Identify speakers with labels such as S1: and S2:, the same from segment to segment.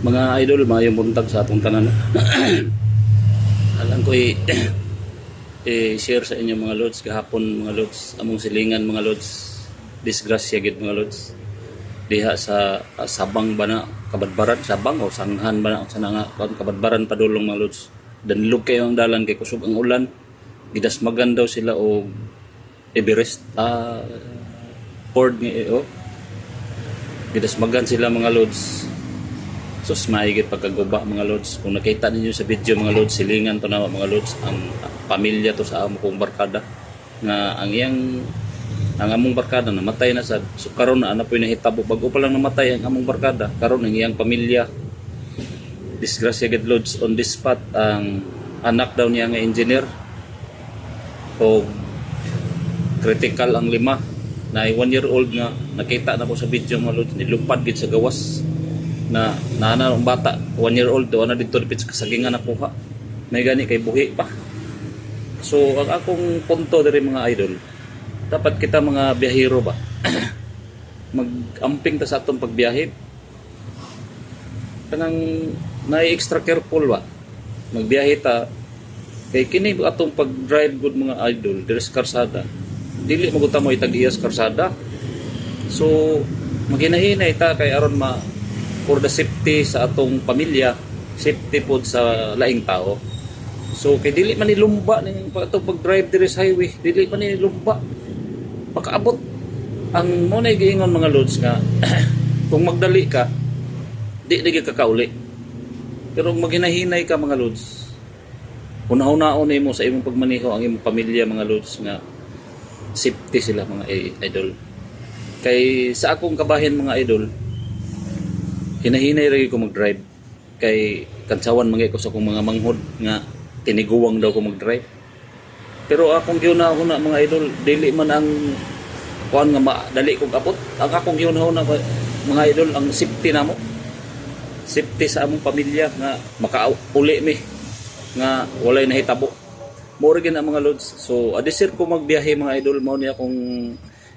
S1: Mga idol, mayong buntag sa atong tanan. Alam ko i i-share sa inyo mga lods. Kahapon mga lods among silingan mga lods. Disgrasya gid mga lods. Diha sa ah, sabang ba na? Kabadbaran sabang o sanghan ba na? Sa nga kabadbaran padulong mga lods. Danlog kayo ang dalan kay kusog ang ulan. Gidasmagan daw sila og Everest ah Ford nga eh, oh. Gidasmagan sila mga lods So maigit pagkaguba mga lods. Kung nakita ninyo sa video mga lods, silingan to na mga lods ang pamilya to sa amo kong barkada nga ang iyang ang among barkada namatay na sa so karon na po nahitabo. Bago pa lang namatay ang among barkada karon ang iyang pamilya. Disgrasya gid lods on this spot ang anak daw niya nga engineer. O critical ang lima. Na one year old nga nakita na ko sa video mga lods nilupad gid sa gawas na nana ang bata. One year old na dito dipit sa kasagingan na kuha may gani kay buhi pa. So ang akong punto diri mga idol dapat kita mga biyahero ba? Mag-amping ta sa atong pagbiyahe. Kanang na extra careful ba? Magbiyahe ta. Kay kini atong pag-drive good mga idol diri sa karsada. Dili maguta mo itag iyas karsada. So maginahinay ta kay aron ma for the safety sa atong pamilya safety pod sa laing tao. So kay dili man nilumba ning atong pag-drive diri sa highway dili man nilumba makaabot. Ang mo na giingon mga loads nga kung magdali ka di di ka kauli pero kung maghinahinay ka mga loads una-unaon mo sa imong pagmaneho ang imong pamilya mga loads nga safety sila mga idol kay sa akong kabahin mga idol hinahinay rin ko mag-drive. Kay kansawan mga ko sa akong mga manghod nga tiniguwang daw ko mag-drive. Pero akong giuna-una mga idol dili man ang kuan nga madali kong kapot. Ang akong giuna-una mga idol ang safety namo. Safety sa among pamilya nga makauli mi nga walay nahitabo. Mo ang mga loads. So adisir ko magbiyahe mga idol. Mao ni akong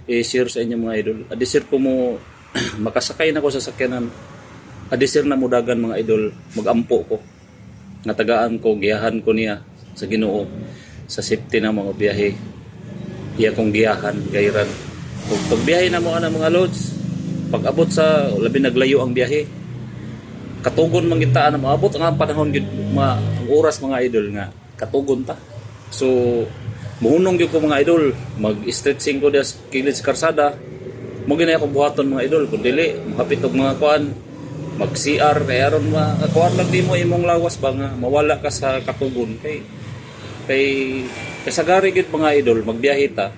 S1: i-share sa inyo mga idol. Adisir ko mo makasakay na ko sa sakyanan adisir na mudagan mga idol magampo ko. Nga tagaan ko giyahan ko niya sa Ginoo sa safety na mga biyahe. Iya kong giyahan gayran. Kung pagbiyahe na mo ana mga loads pag abot sa labi naglayo ang biyahe katugon man kita na maabot ang panahon gid mga ang oras mga idol nga katugon ta. So muhunong gyud ko mga idol mag stretching ko des kilid sa karsada. Mo ginay ako buhaton mga idol kun dili makapit og mga kuan mag CR kay aron mga kuan lang di mo imong lawas ba nga? Mawala ka sa katugon. Kay kay kasagari gid mga idol magbiyahe ta.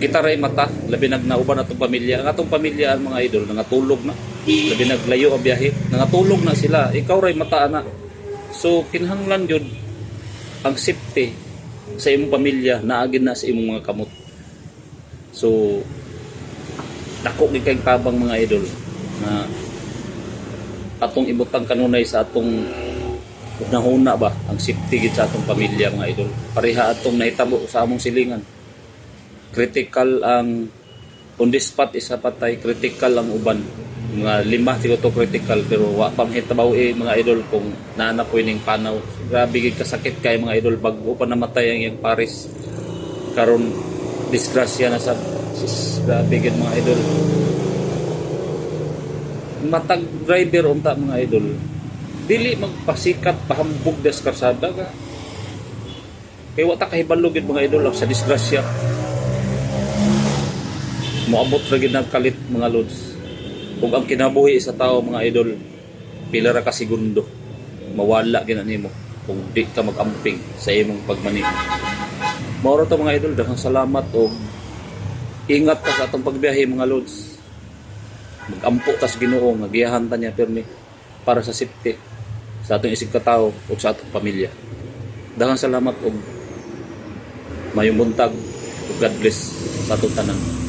S1: Kita ray mata labi nag nauban atong pamilya. Ang atong pamilya ang mga idol nangatulog na. Labi naglayo ang biyahe. Nangatulog na sila. Ikaw ray mata ana. So kinahanglan jud ang safety sa imong pamilya. Naagin na sa imong mga kamot. So dako gid kay tabang mga idol na atong ibutang kanunay sa atong unahuna ba? Ang safety gid sa atong pamilya mga idol. Pareha atong nahitabo sa among silingan. Critical ang on the spot isa patay critical ang uban. Mga lima siguro critical pero wa pa mahitabaw eh mga idol kung naana po ining panaw. Grabe gid kasakit kay mga idol bago pa namatay ang iyang pares. Karon disgrasya na sa grabe mga idol matag driver unta mga idol. Dili magpasikat pahambog des karsada ka. Kay wa ta kahibalo gid mga idol sa disgrasya. Moabot ra gid kalit mga lods. Ug ang kinabuhi sa tao mga idol pila ra ka segundo. Mawala gid nimo. Kung di ka magamping sa imong pagmaneho mao ra to mga idol daghang salamat og ingat ka sa atong pagbiyahe mga lods magampo tas Ginoo nga giyahan ta niya pirmi para sa safety sa atong isig katao ug sa atong pamilya. Daghang salamat og mayong buntag. God bless sa atong tanan